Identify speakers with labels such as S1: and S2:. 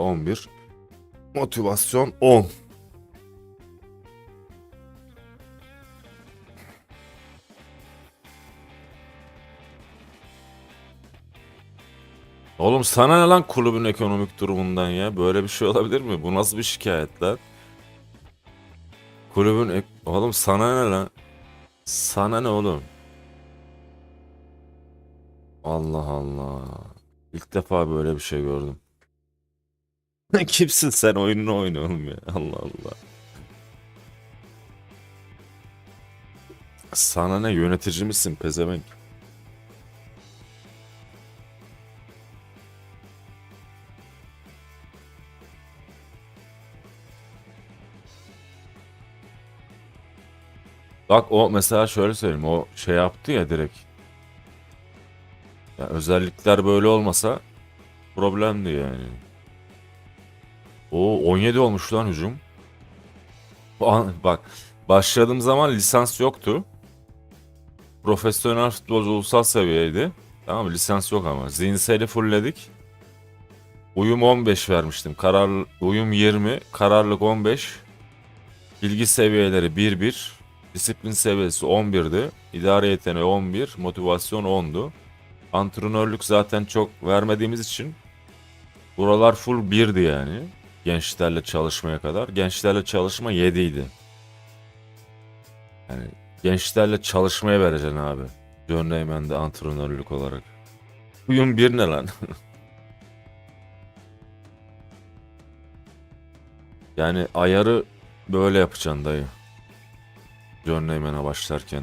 S1: 11. Motivasyon 10. Oğlum sana ne lan kulübün ekonomik durumundan ya? Böyle bir şey olabilir mi? Bu nasıl bir şikayet lan? Kulübün ek- Oğlum sana ne lan? Sana ne oğlum? Allah Allah. İlk defa böyle bir şey gördüm. Kimsin sen oyununu oyna oğlum ya. Allah Allah. Sana ne yönetici misin pezevenk? Bak o mesela şöyle söyleyeyim o şey yaptı ya direkt. Ya özellikler böyle olmasa problemdi yani. O 17 olmuş lan hücum. Bak başladığım zaman lisans yoktu. Profesyonel futbolcu ulusal seviyeydi. Tamam? Lisans yok ama. Zihinseli fullledik. Uyum 15 vermiştim. Karar uyum 20, kararlılık 15. Bilgi seviyeleri 1-1. Disiplin seviyesi 11'di. İdare yeteneği 11. Motivasyon 10'du. Antrenörlük zaten çok vermediğimiz için buralar full 1'di yani. Gençlerle çalışmaya kadar. Gençlerle çalışma 7 idi. Yani gençlerle çalışmaya vereceksin abi. John Raymond'de antrenörlük olarak. Uyum 1 ne lan? yani ayarı böyle yapacaksın dayı. John Neyman'a başlarken.